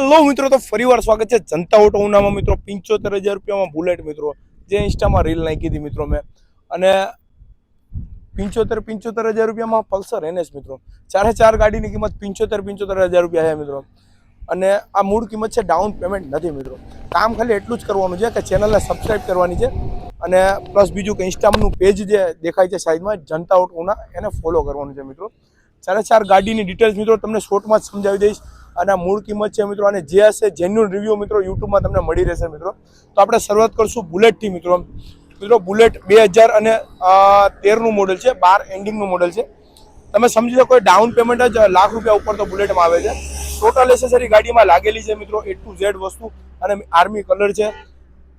Hello મિત્રો, તો ફરીવાર સ્વાગત છે જનતા ઓટો ઉનામાં મિત્રો, પંચોતેર હજાર રૂપિયામાં બુલેટ મિત્રો. જે ઇન્સ્ટામાં રીલ નાખી હતી મિત્રો મેં. અને પંચોતેર પંચોતેર હજાર રૂપિયામાં પલ્સર એનએસ મિત્રો. ચારે ચાર ગાડીની કિંમત પંચોતેર પંચોતેર હજાર રૂપિયા છે મિત્રો. અને આ મૂળ કિંમત છે ડાઉન પેમેન્ટ નથી મિત્રો. કામ ખાલી એટલું જ કરવાનું છે કે ચેનલને સબસ્ક્રાઈબ કરવાની છે. અને પ્લસ બીજું કે ઇન્સ્ટાનું પેજ જે દેખાય છે સાઈડમાં, જનતા ઓટો ઉના, એને ફોલો કરવાનું છે મિત્રો. ચારે ચાર ગાડીની ડિટેલ્સ મિત્રો તમને શોર્ટમાં જ સમજાવી દઈશ. અને આ મૂળ કિંમત છે મિત્રો, અને જે હશે જેન્યુન રિવ્યૂ મિત્રો યુટ્યુબમાં તમને મળી રહેશે મિત્રો. તો આપણે શરૂઆત કરશું બુલેટથી મિત્રો. મિત્રો બુલેટ બે હજાર અને તેરનું મોડલ છે, બાર એન્ડિંગનું મોડલ છે. તમે સમજી શકો ડાઉન પેમેન્ટ જ લાખ રૂપિયા ઉપર તો બુલેટમાં આવે છે. ટોટલ એસેસરી ગાડીમાં લાગેલી છે મિત્રો એ ટુ ઝેડ વસ્તુ અને આર્મી કલર છે.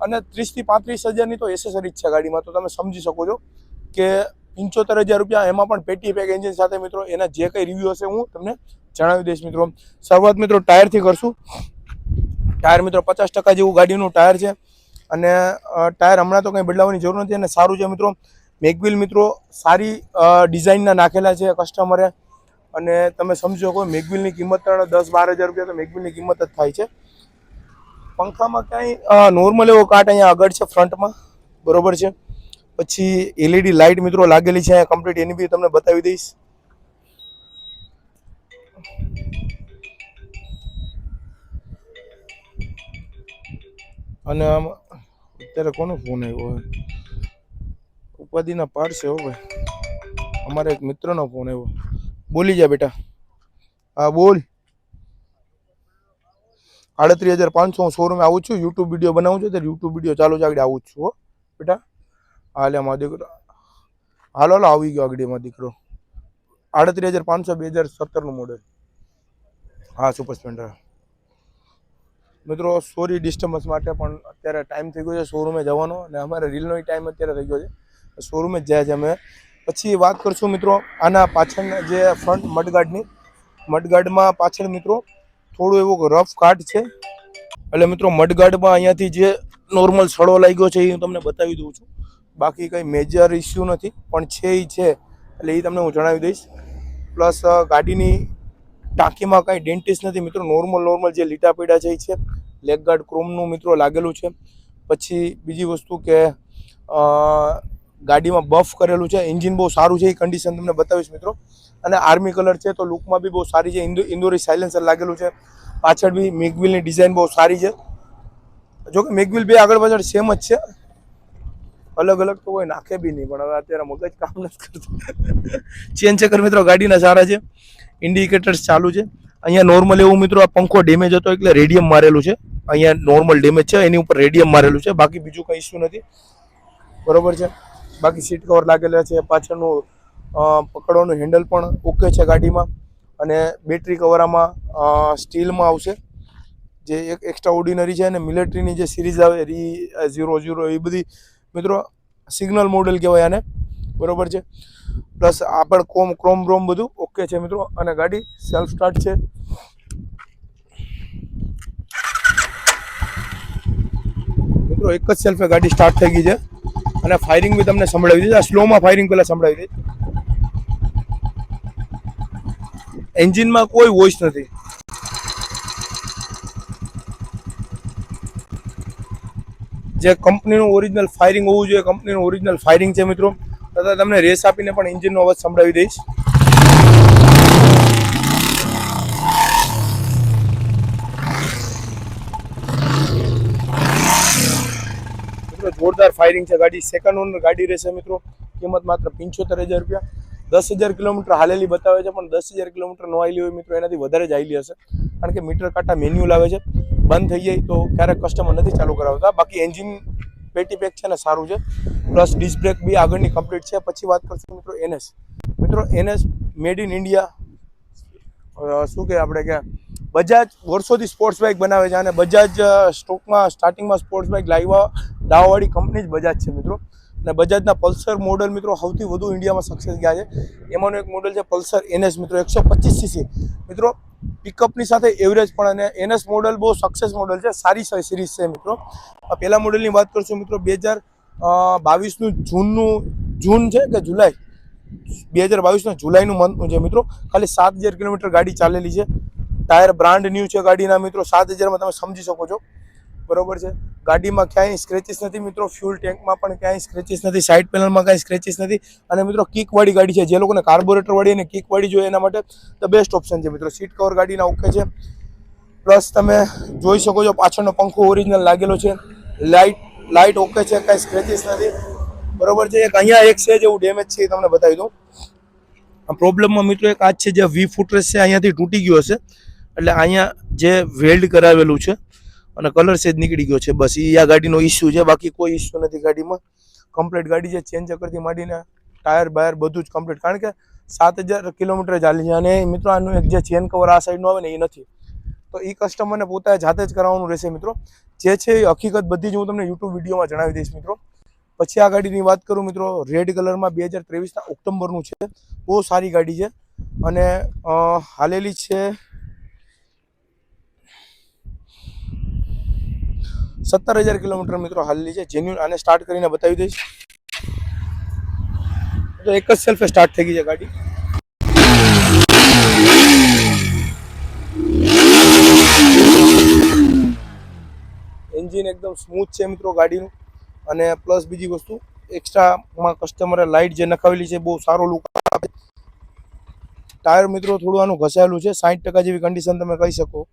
અને ત્રીસથી પાંત્રીસ હજારની તો એસેસરી જ છે ગાડીમાં. તો તમે સમજી શકો છો કે પંચોતેર હજાર રૂપિયા એમાં પણ પેટી પેક એન્જિન સાથે મિત્રો, એના જે કંઈ રિવ્યૂ હશે હું તમને જણાવી દઈશ મિત્રો. શરૂઆત મિત્રો ટાયરથી કરશું. ટાયર મિત્રો પચાસ ટકા જેવું ગાડીનું ટાયર છે. અને ટાયર હમણાં તો કંઈ બદલાવવાની જરૂર નથી અને સારું છે મિત્રો. મેગવિલ મિત્રો સારી ડિઝાઇનના નાખેલા છે કસ્ટમરે. અને તમે સમજો શકો મેગવિલની કિંમત દસ, બાર હજાર રૂપિયા તો મેગવિલની કિંમત જ થાય છે. પંખામાં કાંઈ નોર્મલ એવો કાટ અહીંયા આગળ છે ફ્રન્ટમાં. બરોબર છે. પછી એલઈડી લાઇટ મિત્રો લાગેલી છે અહીંયા કમ્પ્લીટ એની બી તમને બતાવી દઈશ. અને આમ અત્યારે કોનો ફોન આવ્યો હોય? ઉપાધિના પાડ છે હો ભાઈ. અમારે એક મિત્રનો ફોન આવ્યો. બોલી જા બેટા. હા, બોલ. આડત્રીસ હજાર પાંચસો હું શોરૂમે આવું છું. યુટ્યુબ વીડિયો બનાવું છું. ત્યારે યુટ્યુબ વીડિયો ચાલુ છે. આગળ આવું છું હો, બેટા. હાલે મારો દીકરો. હાલો હાલો, આવી ગયો આગળ એમાં દીકરો. આડત્રીસ હજાર પાંચસો બે હજાર સત્તરનું મોડેલ હા સુપર સ્પ્લેન્ડર મિત્રો સોરી ડિસ્ટર્બન્સ માટે પણ અત્યારે ટાઈમ થઈ ગયો છે શોરૂમે જવાનો અને અમારે રીલનો ટાઈમ અત્યારે થઈ ગયો છે. શોરૂમે જ જાય છે અમે. પછી વાત કરશું મિત્રો, આના પાછળના જે ફ્રન્ટ મડગાર્ડની મડગાર્ડમાં પાછળ મિત્રો, થોડું એવો રફ કાટ છે. એટલે મિત્રો મડગાર્ડમાં અહીંયાથી જે નોર્મલ સડો લાગ્યો છે, એ હું તમને બતાવી દઉં છું. બાકી કંઈ મેજર ઇસ્યુ નથી, પણ છે એ છે. એટલે એ તમને હું જણાવી દઈશ. પ્લસ ગાડીની ટાંકીમાં કાંઈ ડેન્ટિસ નથી. મિત્રો નોર્મલ નોર્મલ જે લીટા પીડા છે છે લેગ ગાર્ડ ક્રોમનું મિત્રો લાગેલું છે. પછી બીજી વસ્તુ કે ગાડીમાં બફ કરેલું છે. એન્જિન બહુ સારું છે એ કન્ડિશન તમને બતાવીશ મિત્રો. અને આર્મી કલર છે તો લુકમાં બી બહુ સારી છે. ઇન્દો ઇન્દોરી સાયલેન્સર લાગેલું છે. પાછળ બી મેગવિલની ડિઝાઇન બહુ સારી છે. જોકે મેગવિલ બે આગળ પાછળ સેમ જ છે. અલગ અલગ તો કોઈ નાખે બી નહીં. પણ હવે અત્યારે મગજ કામ નથી કરતું. ચેન ચક્કર મિત્રો. ગાડીના સારા છે. ઇન્ડિકેટર્સ ચાલુ છે. અહીંયા નોર્મલ એવું મિત્રો આ પંખો ડેમેજ હતો એટલે રેડિયમ મારેલું છે. અહીંયા નોર્મલ ડેમેજ છે, એની ઉપર રેડિયમ મારેલું છે. બાકી બીજું કંઈ ઇસ્યુ નથી. બરોબર છે? બાકી સીટ કવર લાગેલા છે, પાછળનું પકડવાનું હેન્ડલ પણ ઓકે છે ગાડીમાં. અને બેટરી કવર આમાં સ્ટીલમાં આવશે. જે એક એક્સ્ટ્રા ઓર્ડિનરી છે અને મિલિટરીની જે સિરીઝ આવે, રી ઝીરો ઝીરો એ બધી, મિત્રો સિગ્નલ મોડેલ કહેવાય આને. બરોબર છે? પ્લસ આગળ કોમ, ક્રોમ, બ્રોમ બધું ઓકે છે મિત્રો. અને ગાડી સેલ્ફ સ્ટાર્ટ છે. મિત્રો, એક જ સેલ્ફે ગાડી સ્ટાર્ટ થઈ ગઈ છે. અને ફાયરિંગ બી તમને સંભળાવી દીધી આ સ્લોમાં ફાયરિંગ પહેલાં સંભળાવી દીધી એન્જિનમાં કોઈ વોઇસ નથી. જે કંપનીનું ઓરિજિનલ ફાયરિંગ હોવું જોઈએ કંપનીનું ઓરિજિનલ ફાયરિંગ છે મિત્રો. તથા તમને રેસ આપીને પણ એન્જિનનો અવાજ સંભળાવી દઈશ. મિત્રો, જોરદાર ફાયરિંગ છે ગાડી. સેકન્ડ ઓનર ગાડી રહેશે મિત્રો. કિંમત માત્ર પંચોતેર હજાર રૂપિયા. દસ હજાર કિલોમીટર હાલેલી બતાવે છે, પણ દસ હજાર કિલોમીટર ન આવેલી હોય મિત્રો, એનાથી વધારે જ આવેલી હશે. કારણ કે મીટર કાંટા મેન્યુઅલ આવે છે. બંધ થઈ જાય તો ક્યારેક કસ્ટમર નથી ચાલુ કરાવતા. બાકી એન્જિન પેટી પેક છે ને સારું છે. પ્લસ ડિસ્ક બ્રેક બી આગળની કમ્પ્લીટ છે. પછી વાત કરશું મિત્રો એનએસ. મિત્રો, એનએસ મેડ ઇન ઇન્ડિયા શું કહે આપણે કે બજાજ વર્ષોથી સ્પોર્ટ્સ બાઇક બનાવે છે અને બજાજ સ્ટોકમાં સ્ટાર્ટિંગમાં સ્પોર્ટ્સ બાઇક લાવવા દાવાવાળી કંપની જ બજાજ છે મિત્રો. અને બજાજના પલ્સર મોડલ મિત્રો સૌથી વધુ ઇન્ડિયામાં સક્સેસ ગયા છે. એમાંનું એક મોડલ છે પલ્સર એનએસ મિત્રો, એકસો પચીસ સીસી મિત્રો પિકઅપની સાથે એવરેજ પણ અને એનએસ મોડલ બહુ સક્સેસ મોડલ છે. સારી સિરીઝ છે મિત્રો. આ પહેલા મોડલની વાત કરશું મિત્રો, બે હજાર બાવીસનું જૂનનું, જૂન છે કે જુલાઈ? બે હજાર બાવીસના જુલાઈનું મંથનું છે મિત્રો. ખાલી સાત હજાર કિલોમીટર ગાડી ચાલેલી છે. ટાયર બ્રાન્ડ ન્યૂ છે ગાડીના મિત્રો. સાત હજારમાં તમે સમજી શકો છો. બરોબર છે? ગાડીમાં ક્યાંય સ્ક્રેચિસ નથી મિત્રો. ફ્યુલ ટેન્કમાં પણ ક્યાંય સ્ક્રેચિસ નથી. સાઇડ પેનલમાં કાંઈ સ્ક્રેચિસ નથી. અને મિત્રો કિકવાળી ગાડી છે. જે લોકોને કાર્બોરેટરવાળી અને કિકવાળી જોઈએ એના માટે ધ બેસ્ટ ઓપ્શન છે મિત્રો. સીટ કવર ગાડીના ઓકે છે. પ્લસ તમે જોઈ શકો છો પાછળનો પંખો ઓરિજિનલ લાગેલો છે. લાઇટ લાઇટ ઓકે છે, કાંઈ સ્ક્રેચીસ નથી. બરોબર છે, એક અહીંયા એક છે જેવું ડેમેજ છે એ તમને બતાવી દઉં. આ પ્રોબ્લેમમાં મિત્રો એક આ છે જે વી ફૂટરેસ છે, અહીંયાથી તૂટી ગયો હશે. એટલે અહીંયા જે વેલ્ડ કરાવેલું છે અને કલર સેજ નીકળી ગયો છે, બસ. એ આ ગાડીનો ઇસ્યુ છે, બાકી કોઈ ઇસ્યુ નથી ગાડીમાં. કમ્પ્લીટ ગાડી છે ચેન્જ કરતી માંડીને ટાયર બાયર બધું જ કમ્પ્લીટ કારણ કે સાત હજાર કિલોમીટર ચાલી છે અને મિત્રો આનું એક જે ચેન કવર આ સાઈડનું આવે ને એ નથી. તો એ કસ્ટમરને પોતાએ જાતે જ કરાવવાનું રહેશે મિત્રો. જે છે એ હકીકત બધી જ હું તમને યુટ્યુબ વિડીયોમાં જણાવી દઈશ મિત્રો. પછી આ ગાડીની વાત કરું મિત્રો રેડ કલરમાં બે હજાર ત્રેવીસના ઓક્ટોબરનું છે. બહુ સારી ગાડી છે. અને હાલેલી છે સત્તર હજાર કિલોમીટર મિત્રો હાલેલી છે. જેન્યુન આને સ્ટાર્ટ કરીને બતાવી દઈશ. તો એક જ સેલ્ફે સ્ટાર્ટ થઈ ગઈ છે ગાડી. એન્જિન એકદમ સ્મૂથ છે મિત્રો ગાડીનું. અને પ્લસ બીજી વસ્તુ એક્સ્ટ્રામાં કસ્ટમરે લાઇટ જે નખાવેલી છે બહુ સારો લુક આપે. ટાયર મિત્રો થોડું આનું ઘસાયેલું છે સાઠ ટકા જેવી કન્ડિશન તમે કહી શકો.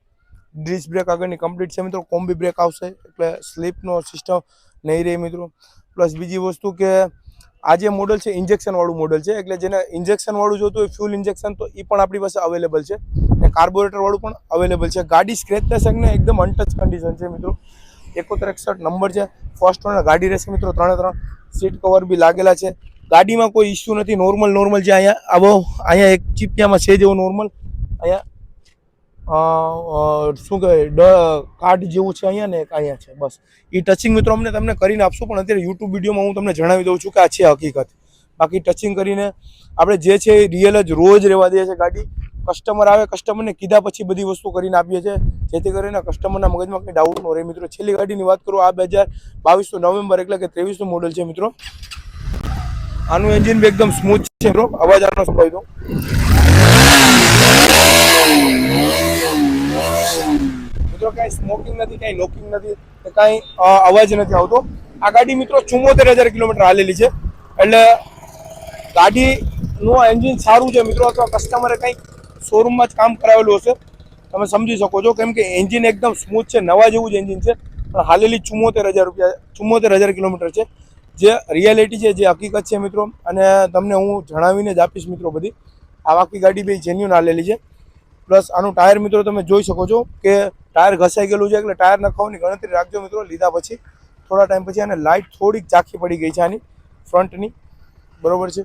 ડિસ્ક બ્રેક આગળની કમ્પ્લીટ છે મિત્રો કોમ્બી બ્રેક આવશે, એટલે સ્લીપનો સિસ્ટમ નહીં રહે મિત્રો. પ્લસ બીજી વસ્તુ કે, આ જે મોડલ છે ઇન્જેક્શનવાળું મોડલ છે, એટલે જેને ઇન્જેક્શનવાળું જોતું હોય ફ્યુલ ઇન્જેક્શન તો એ પણ આપણી પાસે અવેલેબલ છે. અને કાર્બોરેટરવાળું પણ અવેલેબલ છે. ગાડી સ્ક્રેચ થશે એકદમ અનટચ કન્ડિશન છે મિત્રો. એકોતેર, એકસઠ નંબર છે. ફર્સ્ટ ઓનર ગાડી રહેશે મિત્રો, ત્રણે ત્રણ. સીટ કવર બી લાગેલા છે. ગાડીમાં કોઈ ઇસ્યુ નથી. નોર્મલ નોર્મલ જે અહીંયા આવો, અહીંયા એક ચીપિયામાં છે જેવું નોર્મલ અહીંયા શું કહેવાય, ડ કાર્ડ જેવું છે અહીંયા ને એક અહીંયા છે, બસ. એ ટચિંગ મિત્રો અમને તમને કરીને આપશું, પણ અત્યારે યુટ્યુબ વિડીયોમાં હું તમને જણાવી દઉં છું કે આ છે હકીકત. બાકી ટચિંગ કરીને આપણે જે છે એ રિયલ જ રોજ રહેવા દઈએ છીએ ગાડી. કસ્ટમર આવે કસ્ટમરને કીધા પછી બધી વસ્તુ કરીને આપીએ છીએ. જેથી કરીને કસ્ટમરના મગજમાં કંઈ ડાઉટ ન રહે. મિત્રો, છેલ્લી ગાડીની વાત કરું, આ બે હજાર નવેમ્બર એટલે કે ત્રેવીસનું મોડલ છે, મિત્રો. આનું એન્જિન બી એકદમ સ્મૂથ છે, મિત્રો. અવાજ આનો સંભળાવી દો મિત્રો, કાંઈ સ્મોકિંગ નથી, કાંઈ નોકિંગ નથી કાંઈ અવાજ નથી આવતો. આ ગાડી, મિત્રો ચુમ્મોતેર હજાર કિલોમીટર હાલેલી છે. એટલે ગાડીનું એન્જિન સારું છે, મિત્રો, અથવા કસ્ટમરે કંઈક શોરૂમમાં જ કામ કરાવેલું હશે. તમે સમજી શકો છો કેમ કે એન્જિન એકદમ સ્મૂથ છે, નવા જેવું જ એન્જિન છે. પણ હાલેલી ચુમ્મોતેર હજાર રૂપિયા, ચુમ્મોતેર હજાર કિલોમીટર છે. જે રિયાલિટી છે, જે હકીકત છે મિત્રો. અને તમને હું જણાવીને જ આપીશ મિત્રો બધી. આ બાકી ગાડી બે જેન્યુન હાલેલી છે. પ્લસ આનું ટાયર મિત્રો તમે જોઈ શકો છો કે ટાયર ઘસાઈ ગયેલું છે એટલે ટાયર નખાવાની ગણતરી રાખજો મિત્રો. લીધા પછી થોડા ટાઈમ પછી આને લાઇટ થોડીક ઝાંખી પડી ગઈ છે આની ફ્રન્ટની બરોબર છે?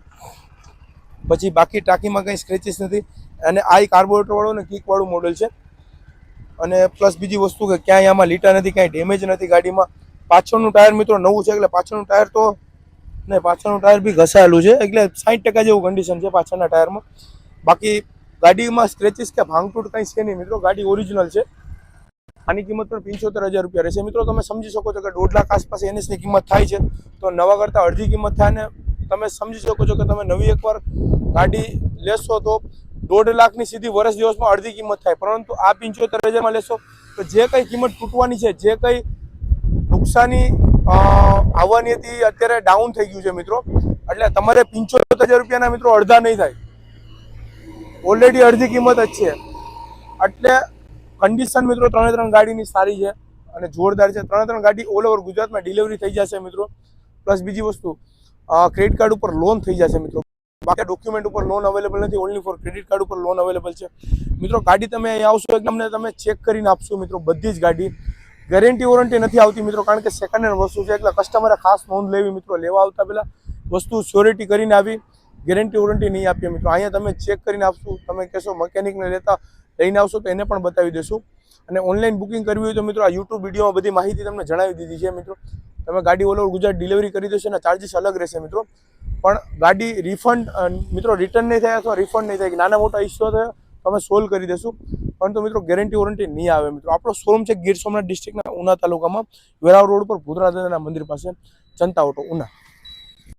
પછી બાકી ટાંકીમાં કંઈ સ્ક્રેચીસ નથી. અને આ કાર્બોરેટરવાળું ને કિક વાળું મોડલ છે. અને પ્લસ બીજી વસ્તુ કે ક્યાંય આમાં લીટા નથી કાંઈ ડેમેજ નથી ગાડીમાં. પાછળનું ટાયર મિત્રો નવું છે, એટલે પાછળનું ટાયર તો ને પાછળનું ટાયર બી ઘસાયેલું છે, એટલે સાઠ ટકા જેવું કન્ડિશન છે પાછળના ટાયરમાં. બાકી ગાડીમાં સ્ક્રેચિસ કે ભાંગતૂટ કંઈ છે નહીં મિત્રો, ગાડી ઓરિજિનલ છે. આની કિંમત પણ પંચોતેર હજાર રૂપિયા રહેશે. મિત્રો, તમે સમજી શકો છો કે દોઢ લાખ આસપાસ એનએસની કિંમત થાય છે. તો નવા કરતાં અડધી કિંમત થાય ને તમે સમજી શકો છો કે તમે નવી એકવાર ગાડી લેશો તો દોઢ લાખની સીધી વર્ષ દિવસમાં અડધી કિંમત થાય. પરંતુ આ પંચોતેર હજારમાં લેશો તો જે કંઈ કિંમત તૂટવાની છે, જે કંઈ નુકસાની આવવાની હતી, અત્યારે ડાઉન થઈ ગયું છે મિત્રો. એટલે તમારે પંચોતેર હજાર રૂપિયાના મિત્રો અડધા નહીં થાય. ઓલરેડી અડધી કિંમત જ છે. એટલે કન્ડિશન મિત્રો ત્રણે ત્રણ ગાડીની સારી છે અને જોરદાર છે. ત્રણે ત્રણ ગાડી ઓલ ઓવર ગુજરાતમાં ડિલિવરી થઈ જશે મિત્રો. પ્લસ બીજી વસ્તુ ક્રેડિટ કાર્ડ ઉપર લોન થઈ જશે મિત્રો. બાકી ડોક્યુમેન્ટ ઉપર લોન અવેલેબલ નથી ઓનલી ફોર ક્રેડિટ કાર્ડ ઉપર લોન અવેલેબલ છે. મિત્રો, ગાડી તમે અહીંયા આવશો એકદમ તમે ચેક કરીને આપશો, મિત્રો, બધી જ ગાડી. ગેરંટી વોરંટી નથી આવતી, મિત્રો, કારણ કે સેકન્ડ હેન્ડ વસ્તુ છે એટલે કસ્ટમરે ખાસ નોંધ લેવી, મિત્રો, લેવા આવતા પહેલાં વસ્તુ સ્યોરિટી કરીને આવી. ગેરંટી વોરંટી નહીં આપીએ, મિત્રો. અહીંયા તમે ચેક કરીને આપશું, તમે કહેશો મકેનિકને લેતા લઈને આવશો તો એને પણ બતાવી દેશું. અને ઓનલાઈન બુકિંગ કરવી હોય તો, મિત્રો, આ યુટ્યુબ વિડીયોમાં બધી માહિતી તમને જણાવી દીધી છે, મિત્રો. તમે ગાડી ઓલ ઓવર ગુજરાત ડિલિવરી કરી દેશો અને ચાર્જીસ અલગ રહેશે, મિત્રો. પણ ગાડી રિફંડ મિત્રો રિટર્ન નહીં થાય અથવા રિફંડ નહીં થાય કે નાના મોટા ઇસ્યુ થયો અમે સોલ્વ કરી દેશું પરંતુ મિત્રો ગેરંટી વોરંટી નહીં આવે મિત્રો. આપણો શોરૂમ છે ગીર સોમનાથ ડિસ્ટ્રિક્ટના ઉના તાલુકામાં વેરાવ રોડ પર ભૂતરા મંદિર પાસે જનતા ઓટો ઉના.